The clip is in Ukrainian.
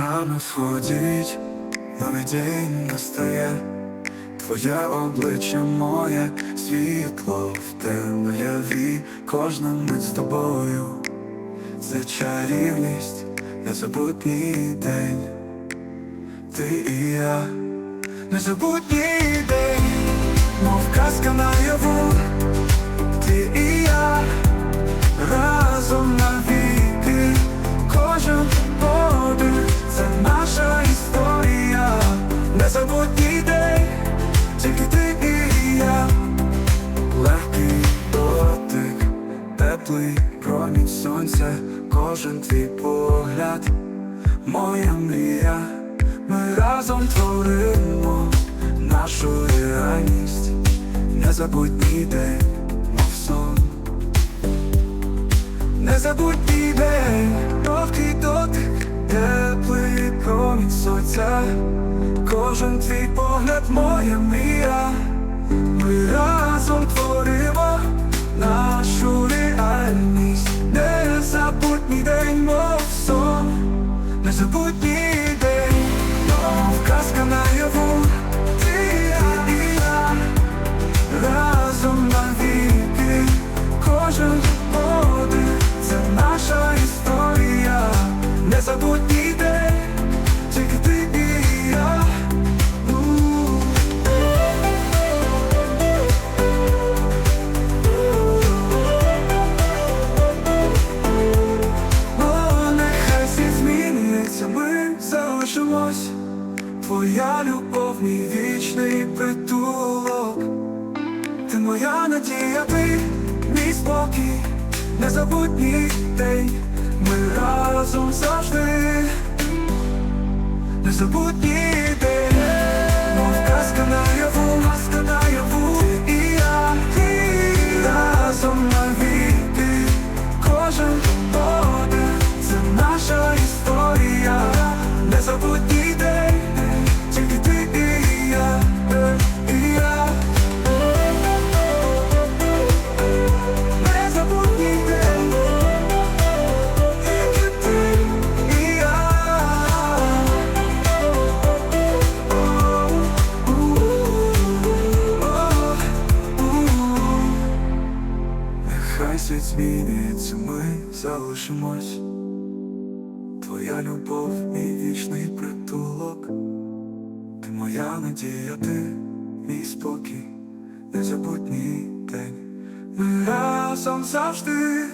Рано сходить, новий день настає, Твоє обличчя моє, світло в темряві, кожна мить з тобою, це чарівність, незабутній день, ти і я, незабутній день, мов казка наяву, теплий промінь сонця, кожен твій погляд, моя мрія, ми разом творимо нашу реальність, незабутній день, мов сон. Незабутній день, довгий дотик, теплий промінь сонця, кожен твій погляд, моя мрія, ми разом творимо незабутній Твоя любов, мій вічний притулок. Ти моя надія, ти мій спокій, незабутній день, ми разом завжди, незабутній Світ зміниться, ми залишимось. Твоя любов, мій вічний притулок. Ти моя надія, ти мій спокій, незабутній день. Ми разом завжди.